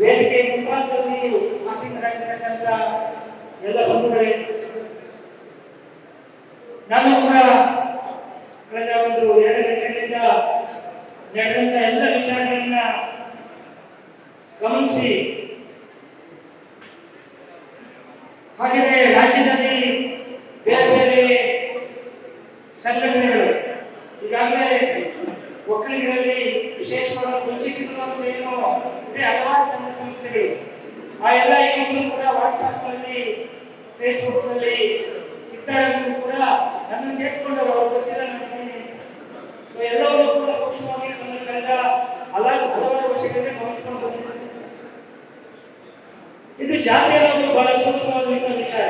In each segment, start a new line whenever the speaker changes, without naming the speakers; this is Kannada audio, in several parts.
ವೇದಿಕೆ ಮುಂಭಾಗದಲ್ಲಿ ಆಸೀನರಾಗಿರ್ತಕ್ಕಂಥ ಎಲ್ಲ ಬಂಧುಗಳೇ, ನಾನು ಕೂಡ ಕಳೆದ ಒಂದು ಎರಡು ಗಂಟೆಗಳಿಂದ ನಡೆದಂತ ಎಲ್ಲ ವಿಚಾರಗಳನ್ನ ಗಮನಿಸಿ, ಹಾಗೆಯೇ ರಾಜ್ಯದಲ್ಲಿ ಬೇರೆ ಬೇರೆ ಸಂಘಟನೆಗಳು, ಈಗಾಗಲೇ ಒಕ್ಕಲಿಗರಲ್ಲಿ ವಿಶೇಷವಾದ ಮುಂಚಿಟ್ಟಿರುವಂತ ಏನು ಇದೆ, ಹಲವಾರು ಸಂಸ್ಥೆಗಳು ಆ ಎಲ್ಲ ಯುವಕರು ಕೂಡ ವಾಟ್ಸ್ಆಪ್ನಲ್ಲಿ ಫೇಸ್ಬುಕ್ನಲ್ಲಿ ಕಿತ್ತಾಡಲು ಕೂಡ ನನ್ನ ಸೇರಿಸಿಕೊಂಡವರು ಅವ್ರು ಗೊತ್ತಿಲ್ಲ ನನಗೆ ಸೊ ಕೂಡ ಸೂಕ್ಷ್ಮವಾಗಿ ನನ್ನ ಕಳೆದ ಹಲವು, ಹಲವಾರು ವರ್ಷಗಳಿಂದ ಗಮನಿಸ್ಕೊಂಡು ಬಂದಿದ್ದಾರೆ ಇದು ಜಾತಿ ಅನ್ನೋದು ಬಹಳ ಸೂಕ್ಷ್ಮವಾದಂತಹ ವಿಚಾರ.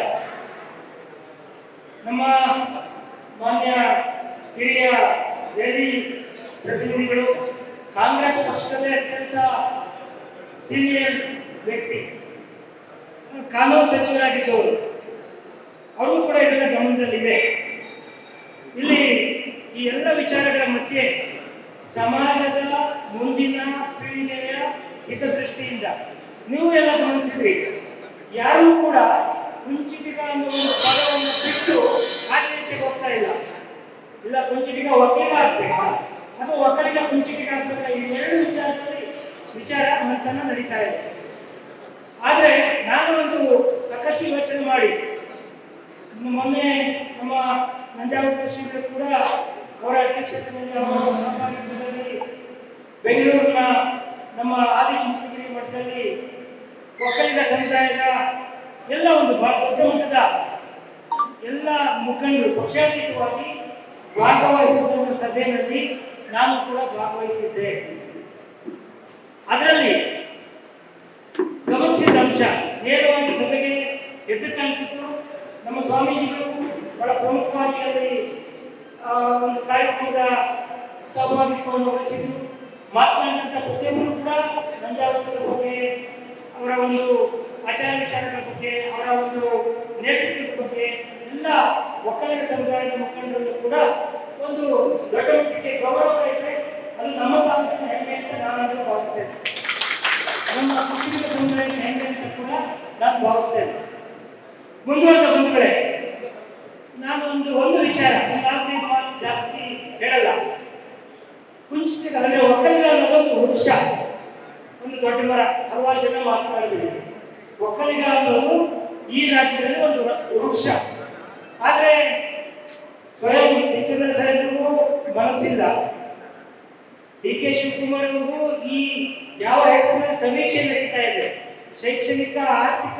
ನಮ್ಮ ಮಾನ್ಯ ಹಿರಿಯ ಪ್ರತಿನಿಧಿಗಳು, ಕಾಂಗ್ರೆಸ್ ಪಕ್ಷದಲ್ಲೇ ಅತ್ಯಂತ ಸೀನಿಯರ್ ವ್ಯಕ್ತಿ. ಕಾನೂನು ಸಚಿವರಾಗಿದ್ದವರು ಅವರು ಕೂಡ ಇದರ ಗಮನದಲ್ಲಿದೆ. ಇಲ್ಲಿ ಈ ಎಲ್ಲ ವಿಚಾರಗಳ ಮಧ್ಯೆ ಸಮಾಜದ ಮುಂದಿನ ಪೀಳಿಗೆಯ ಹಿತದೃಷ್ಟಿಯಿಂದ ನೀವು ಎಲ್ಲ ಗಮನಿಸಿದ್ರಿ ಯಾರೂ ಕೂಡ ಕುಂಚಿಟಿಗ ಅನ್ನೋ ಒಂದು ಪದವನ್ನು ಬಿಟ್ಟು ಆಚೆ ಹೋಗ್ತಾ ಇಲ್ಲ. ಇಲ್ಲ, ಕುಂಚಿಟಿಗ ಒಕ್ಕಲಿಗ ಆಗ್ಬೇಕಾ. ಅಥವಾ ಒಕ್ಕಲಿಗ ಕುಂಚಿಟಿಗ ಆಗ್ಬೇಕಾ? ಈ ಎರಡು ವಿಚಾರದಲ್ಲಿ ವಿಚಾರ ಮಂಥನ ನಡೀತಾ ಇದೆ. ಆದರೆ ನಾನು ಒಂದು ಸಾಕಷ್ಟು ಯೋಚನೆ ಮಾಡಿ. ಮೊನ್ನೆ ನಮ್ಮ ನಂಜಾವರ ಕೃಷಿಗಳು ಕೂಡ ಅವರ ಅಧ್ಯಕ್ಷತೆಯಲ್ಲಿ ಅವರ ಸಹಭಾಗಿತ್ವದಲ್ಲಿ ಬೆಂಗಳೂರಿನ ನಮ್ಮ ಆದಿಚುಂಚನಗಿರಿ ಮಠದಲ್ಲಿ ಒಕ್ಕಲಿಗ ಸಮುದಾಯದ ಎಲ್ಲ ಒಂದು ದೊಡ್ಡ ಮಟ್ಟದ ಎಲ್ಲ ಮುಖಂಡರು ಪಕ್ಷಾತೀತವಾಗಿ ಭಾಗವಹಿಸಿದ ಸಭೆಯಲ್ಲಿ ನಾನು ಕೂಡ ಭಾಗವಹಿಸಿದ್ದೆ. ಅದರಲ್ಲಿ ಗಮನಿಸಿದ ಅಂಶ, ನೇರವಾಗಿ ಸಭೆಗೆ ಎದ್ದು ನಮ್ಮ ಸ್ವಾಮೀಜಿಗಳು ಬಹಳ ಪ್ರಮುಖವಾಗಿ ಅಲ್ಲಿ ಒಂದು ಕಾರ್ಯಕ್ರಮದ ಸಹಭಾಗಿತ್ವವನ್ನು ವಹಿಸಿದ್ರು. ಮಾತನಾಡಿದಂಥ ಪ್ರತಿಯೊಬ್ಬರು ಕೂಡ ನಂಜಾವರದ ಬಗ್ಗೆ ಅವರ ಒಂದು ಆಚಾರ ವಿಚಾರಗಳ ಬಗ್ಗೆ, ಅವರ ಒಂದು ನೇತೃತ್ವದ ಬಗ್ಗೆ ಎಲ್ಲ ಒಕ್ಕಲಿಗ ಸಮುದಾಯದ ಮುಖಂಡರಲ್ಲೂ ಕೂಡ ಒಂದು ದೊಡ್ಡ ಮಟ್ಟಕ್ಕೆ ಗೌರವ ಇದೆ ಅದು ನಮ್ಮ ಪಾತ್ರ ಹೆಮ್ಮೆ ಅಂತ ನಾನಾದರೂ ಭಾವಿಸ್ತೇನೆ. ನಮ್ಮ ಕುಟುಂಬ ಸಮುದಾಯದ ಹೆಮ್ಮೆ ಅಂತ ಕೂಡ ನಾನು ಭಾವಿಸ್ತೇನೆ. ಮುಂದುವರೆದ ಬಂಧುಗಳೇ, ನಾನು ಒಂದು ಒಂದು ವಿಚಾರ ನಾಲ್ಕೈದು ಮಾತು ಜಾಸ್ತಿ ಹೇಳಲ್ಲ. ಕುಂಚಿತ ಅಂದರೆ ಒಕ್ಕಲಿಗ ಒಂದು ವೃಕ್ಷ, ಒಂದು ದೊಡ್ಡ ಮರ, ಹಲವಾರು ಜನ ಮಾತನಾಡಿದ್ದೀವಿ ಒಕ್ಕಲಿಗ ಅನ್ನೋದು ಈ ರಾಜ್ಯದಲ್ಲಿ ಒಂದು ವೃಕ್ಷ. ಆದರೆ ಸ್ವಯಂ ಟೀಚರ್ ಸಾಹೇಬ್ರಿಗೂ ಮನಸ್ಸಿಲ್ಲ. ಡಿ ಕೆ ಶಿವಕುಮಾರ್ ಅವರು ಈ ಯಾವ ಹೆಸರಿನ ಸಮೀಕ್ಷೆ ನಡೀತಾ ಇದೆ? ಶೈಕ್ಷಣಿಕ, ಆರ್ಥಿಕ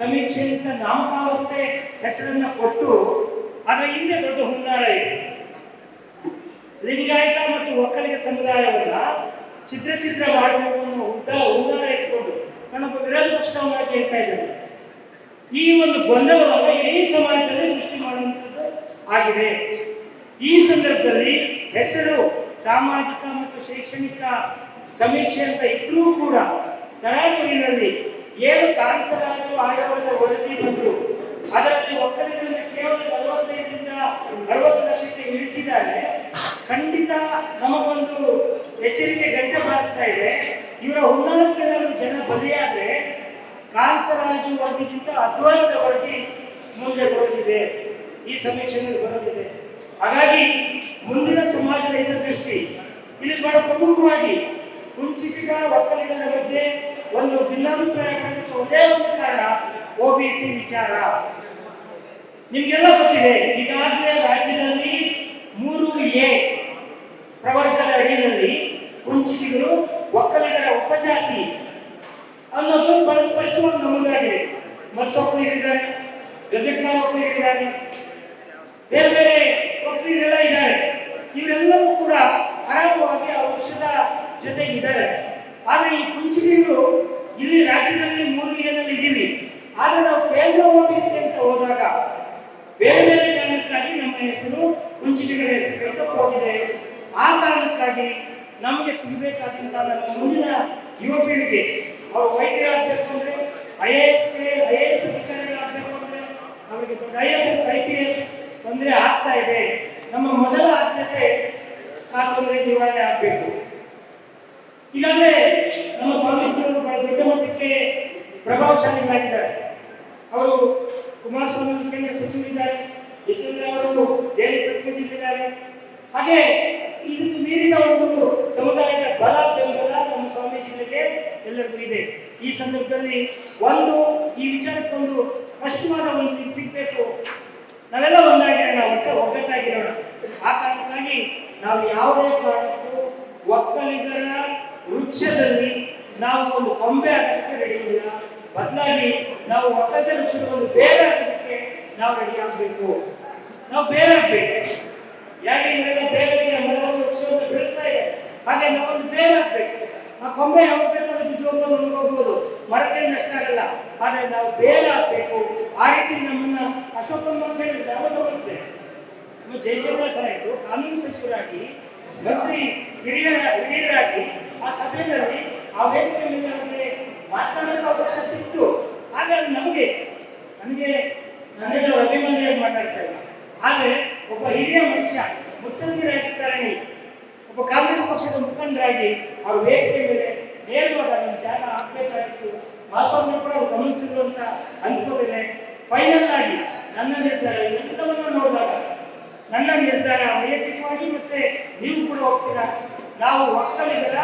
ಸಮೀಕ್ಷೆ ಅಂತ ನಾಮಕಾವಸ್ಥೆ ಹೆಸರನ್ನ ಕೊಟ್ಟು ಅದರ ಹಿಂದೆ ದೊಡ್ಡ ಹುನ್ನಾರ ಇದೆ. ಲಿಂಗಾಯತ ಮತ್ತು ಒಕ್ಕಲಿಗ ಸಮುದಾಯವನ್ನ ಚಿತ್ರ ಚಿತ್ರ ಮಾಡಬೇಕು ಅನ್ನೋ ಉದ್ದ ಹುನ್ನಾರ ಇಟ್ಕೊಂಡು ನನ್ನೊಬ್ಬ ವಿರೋಧ ಪಕ್ಷದವನಾಗಿ ಹೇಳ್ತಾ ಇದ್ದಾರೆ. ಈ ಒಂದು ಗೊಂದಲವನ್ನು ಇಡೀ ಸಮಾಜದಲ್ಲಿ ಸೃಷ್ಟಿ ಮಾಡುವಂಥದ್ದು ಆಗಿದೆ. ಈ ಸಂದರ್ಭದಲ್ಲಿ ಹೆಸರು ಸಾಮಾಜಿಕ ಮತ್ತು ಶೈಕ್ಷಣಿಕ ಸಮೀಕ್ಷೆ ಅಂತ ಇದ್ರೂ ಕೂಡ ತರಾತುರಿನಲ್ಲಿ ಏನು ಕಾಂತರಾಜು ಆಯೋಗದ ವರದಿ ಬಂದು ಅದರಲ್ಲಿ ಒಕ್ಕಲಿಗರನ್ನು ಕೇವಲ ನಲವತ್ತೈದರಿಂದ ಅರವತ್ತು ಲಕ್ಷಕ್ಕೆ ಇಳಿಸಿದ್ದಾರೆ, ಖಂಡಿತ ನಮಗೊಂದು ಎಚ್ಚರಿಕೆ ಗಂಟೆ ಬಾರಿಸ್ತಾ ಇದೆ. ಇವರ ಹೊಂದಾಣಿಕೆಯಲ್ಲಿ ಜನ ಬಲಿಯಾದ್ರೆ ಕಾಂತರಾಜು ವರದಿಗಿಂತ ಅದ್ವೈತ ವರದಿ ಮುಂದೆ ಬರೋದಿದೆ. ಈ ಸಮೀಕ್ಷೆಯಲ್ಲಿ ಬರೋದಿದೆ. ಹಾಗಾಗಿ ಮುಂದಿನ ಸಮಾಜದ ಹಿತದೃಷ್ಟಿ. ಇಲ್ಲಿ ಬಹಳ ಪ್ರಮುಖವಾಗಿ ಮುಂಚಿತ ಒಕ್ಕಲಿಗರ ಬಗ್ಗೆ ಒಂದು ಭಿನ್ನಾಭಿಪ್ರಾಯ ಕಾಣಲಿಕ್ಕೆ ಒಂದೇ ಒಂದು ಕಾರಣ ಓಬಿಸಿ ವಿಚಾರ. ನಿಮ್ಗೆಲ್ಲ ಗೊತ್ತಿದೆ, ಈಗಾಗಲೇ ರಾಜ್ಯದಲ್ಲಿ ಮೂರು ಎ ಪ್ರವರ್ಗದ ಅಡಿಯಲ್ಲಿ ಮುಂಚಿತಿಗಳು ಒಕ್ಕಲಿಗರ ಉಪಜಾತಿ ಅನ್ನೋದು ಬಹಳ ಸ್ಪಷ್ಟವಾಗಿ ನಮೂದಾಗಿದೆ. ಮರ್ಸ್ ಒಕ್ಕಲಿಗರಿದ್ದಾರೆ ಗದ್ದೆಕಾರ ಒಕ್ಕಲಿಗರಿದ್ದಾರೆ ಬೇರೆ ಬೇರೆ ಒಕ್ಕಲಿಗರೆಲ್ಲ ಇದ್ದಾರೆ. ಇವರೆಲ್ಲರೂ ಕೂಡ ಆರಾಮವಾಗಿ ಆ ವೃಕ್ಷದ ಜೊತೆ ಇದ್ದಾರೆ ಆದರೆ ಈ ಕುಂಚಿಗೆಗಳು ಇಲ್ಲಿ ರಾಜ್ಯದಲ್ಲಿ ಮೂರು ಏನಲ್ಲಿ ಇದ್ದೀವಿ. ಆದರೆ ನಾವು ಕೇಂದ್ರ ಓಬಿಸಿ ಅಂತ ಹೋದಾಗ ಬೇರೆ ಬೇರೆ ಕಾರಣಕ್ಕಾಗಿ ನಮ್ಮ ಹೆಸರು ಕುಂಚಿಗೆಗಳ ಹೆಸರು ಕೈತಪ್ಪು ಹೋಗಿದೆ. ಆ ಕಾರಣಕ್ಕಾಗಿ ನಮಗೆ ಸಿಗಬೇಕಾದಂತ ನಮ್ಮ ಮುಂದಿನ ಯುವ ಪೀಳಿಗೆ ಅವರು ವೈದ್ಯರಾಗಬೇಕು ಅಂದ್ರೆ I A S I A S ಅಧಿಕಾರಿಗಳಾಗಬೇಕು ಅಂದ್ರೆ, ಅವರಿಗೆ ದೊಡ್ಡ I F S I P S ತೊಂದರೆ ಆಗ್ತಾ ಇದೆ. ನಮ್ಮ ಮೊದಲ ಆದ್ಯತೆ ಆ ತೊಂದರೆ ನಿವಾರಣೆ ಆಗಬೇಕು. ಈಗಾಗಲೇ ನಮ್ಮ ಸ್ವಾಮೀಜಿಯವರು ಬಹಳ ದೊಡ್ಡ ಮಟ್ಟಕ್ಕೆ ಪ್ರಭಾವಶಾಲಿಗಳಾಗಿದ್ದಾರೆ ಅವರು ಕುಮಾರಸ್ವಾಮಿ ಕೇಂದ್ರ ಸಚಿವರಿದ್ದಾರೆ. ಯತೀಂದ್ರ ಅವರು ದೆಹಲಿ ಪ್ರತಿನಿಧಿಗಳಿದ್ದಾರೆ. ಹಾಗೆ ಇದಕ್ಕೆ ನೀರಿನ ಒಂದು ಸಮುದಾಯದ ಬಲ ಬೆಂಬಲ ನಮ್ಮ ಸ್ವಾಮೀಜಿಗಳಿಗೆ ಎಲ್ಲರಿಗೂ ಇದೆ. ಈ ಸಂದರ್ಭದಲ್ಲಿ ಒಂದು ಈ ವಿಚಾರಕ್ಕೊಂದು ಸ್ಪಷ್ಟವಾದ ಒಂದು ಸಿಗಬೇಕು. ನಾವೆಲ್ಲ ಒಂದಾಗಿರೋಣ ಒಟ್ಟು ಒಗ್ಗಟ್ಟಾಗಿರೋಣ. ಆ ಕಾರಣಕ್ಕಾಗಿ ನಾವು ಯಾವುದೇ ಕಾರಣಕ್ಕೂ ಒಕ್ಕಲಿಗರ ವೃಕ್ಷದಲ್ಲಿ ನಾವು ಒಂದು ಕೊಂಬೆ ಆಗೋದಕ್ಕೆ ರೆಡಿ ಬದಲಾಗಿ ನಾವು ಒಕ್ಕಲಿಗರ ವೃಕ್ಷದ ಒಂದು ಬೇರೆ ಆಗೋದಕ್ಕೆ ನಾವು ರೆಡಿ ಆಗಬೇಕು. ನಾವು ಬೇರೆ ಆಗ್ಬೇಕು. ಯಾಕೆ ಇವರೆಲ್ಲ ಬೇರೆ ವೃಕ್ಷವನ್ನು ಬೆಳೆಸ್ತಾ ಇದೆ? ಹಾಗೆ ನಾವೊಂದು ಬೇರೆ ಆಗ್ಬೇಕು. ಆ ಕೊಂಬೆ ಯಾವಾಗ ಬೇಕಾದ್ರೂ ಬಿದ್ದು ಹೋಗ್ಬೋದು ಮರಕ್ಕೆ ನಷ್ಟ ಆಗಲ್ಲ. ಆದರೆ ನಾವು ಬೇರೆ ಆಗ್ಬೇಕು. ಆ ರೀತಿ ನಮ್ಮನ್ನ ಅಶೋಕಮ್ಮ ಅಂತ ಹೇಳಿ ಗಮನಿಸಿದೆ ನಮ್ಮ ಜಯಚಂದ್ರ ಸಾಹೇಬರು ಕಾನೂನು ಸಚಿವರಾಗಿ, ಮಂತ್ರಿ ಹಿರಿಯ ಹಿರಿಯರಾಗಿ ಆ ಸಭೆಯಲ್ಲಿ ಆ ವೇದಿಕೆ ಮೇಲೆ ನಮಗೆ ಮಾತನಾಡೋಕೆ ಅವಕಾಶ ಸಿಕ್ತು. ಆಗ ನಮಗೆ ನನಗೆ ನನ್ನೆಲ್ಲ ಅಭಿಮಾನಿಯಾಗಿ ಮಾತಾಡ್ತಾ ಇಲ್ಲ. ಆದರೆ ಒಬ್ಬ ಹಿರಿಯ ಮನುಷ್ಯ ಮುತ್ಸಂದಿ ರಾಜಕಾರಣಿ, ಒಬ್ಬ ಕಾಂಗ್ರೆಸ್ ಪಕ್ಷದ ಮುಖಂಡರಾಗಿ ಅವ್ರ ವೇದಿಕೆ ಮೇಲೆ ನೇರವಾದ ನಮ್ಮ ಜಾಗ ಹಾಕಬೇಕಾಗಿತ್ತು. ಮಾಸ್ವಾಮಿ ಕೂಡ ಅಂತ ಅನ್ಕೋತೇನೆ ಫೈನಲ್ ಆಗಿ ನನ್ನ ನಿರ್ಧಾರ ಇವೆಲ್ಲವನ್ನು ನೋಡಿದಾಗ ನನ್ನ ನಿರ್ಧಾರ ವೈಯಕ್ತಿಕವಾಗಿ ಮತ್ತೆ ನೀವು ಕೂಡ ಹೋಗ್ತೀರಾ? ನಾವು ಒಕ್ಕಲಿಗರ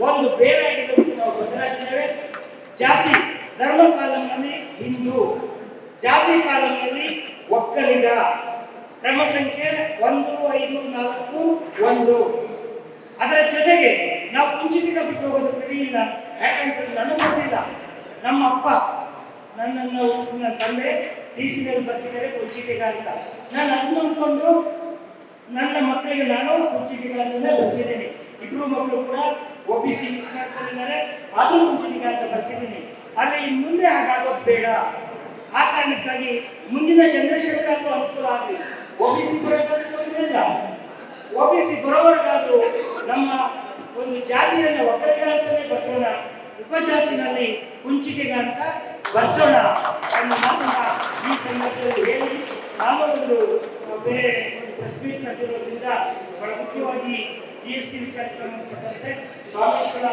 ಒಂದು ಬೇರಾಗಿರೋದಕ್ಕೆ ನಾವು ಬದಲಾಗಿದ್ದೇವೆ. ಜಾತಿ, ಧರ್ಮ ಕಾಲಂನಲ್ಲಿ ಹಿಂದೂ. ಜಾತಿ ಕಾಲಂನಲ್ಲಿ ಒಕ್ಕಲಿಗ. ಕ್ರಮ ಸಂಖ್ಯೆ ಒಂದು, ಐದು, ನಾಲ್ಕು, ಒಂದು. ಅದರ ಜೊತೆಗೆ ನಾವು ಕುಂಚಿತಿಗ ಬಿಟ್ಟು ಹೋಗೋದು ರೆಡಿ ಇಲ್ಲ. ಯಾಕಂದ್ರೆ ನನಗೆ ಗೊತ್ತಿಲ್ಲ. ನಮ್ಮ ಅಪ್ಪ ನನ್ನನ್ನು ನನ್ನ ತಂದೆ ಟಿ ಸಿನಲ್ಲಿ ಬರ್ಸಿದ್ದಾರೆ ಕುಂಚಿಟಿಗ ಅಂತ ನಾನು ಅದನ್ನ ಅಂದ್ಕೊಂಡು ನನ್ನ ಮಕ್ಕಳಿಗೆ ನಾನು ಕುಂಚಿಟಿಗ ಅಂತಲೇ ಬರ್ಸಿದ್ದೀನಿ. ಇಬ್ರು ಮಕ್ಕಳು ಕೂಡ ಒ ಬಿ ಸಿ ಮಿಸ್ ಮಾಡ್ಕೊಂಡಿದ್ದಾರೆ. ಅದು ಕುಂಚಿಟಿಗ ಅಂತ ಬರ್ಸಿದ್ದೀನಿ. ಆದರೆ ಇನ್ನು ಮುಂದೆ ಹಾಗಾಗೋದು ಬೇಡ. ಆ ಕಾರಣಕ್ಕಾಗಿ ಮುಂದಿನ ಜನರೇಷನ್ಗಾದ್ರೂ ಅನುಕೂಲ ಆಗಲಿ. ಒ ಬಿ ಸಿ ಬರೋದಾದ್ರೂ ಒ ಬಿ ಸಿ ಬರೋವರೆಗಾದ್ರೂ ನಮ್ಮ ಒಂದು ಜಾತಿಯನ್ನು ಒಕ್ಕಲಿಗ ಅಂತಲೇ ಬರ್ಸೋಣ. ಉಪಜಾತಿನಲ್ಲಿ ಕುಂಚಿಟಿಗ ಅಂತ ಬರ್ಸೋಣ ಅನ್ನೋ ಮಾತನ್ನ ಈ ಸಂದರ್ಭದಲ್ಲಿ ಹೇಳಿ ನಾವೊಂದು ಬೇರೆ ಒಂದು ಪ್ರೆಸ್ಮೀಟ್ ಮೀಟ್ ಬಹಳ ಮುಖ್ಯವಾಗಿ ಜಿ ಎಸ್ ಟಿ ವಿಚಾರಕ್ಕೆ ಸಂಬಂಧಪಟ್ಟಂತೆ ಸ್ವಾಮಿಗಳ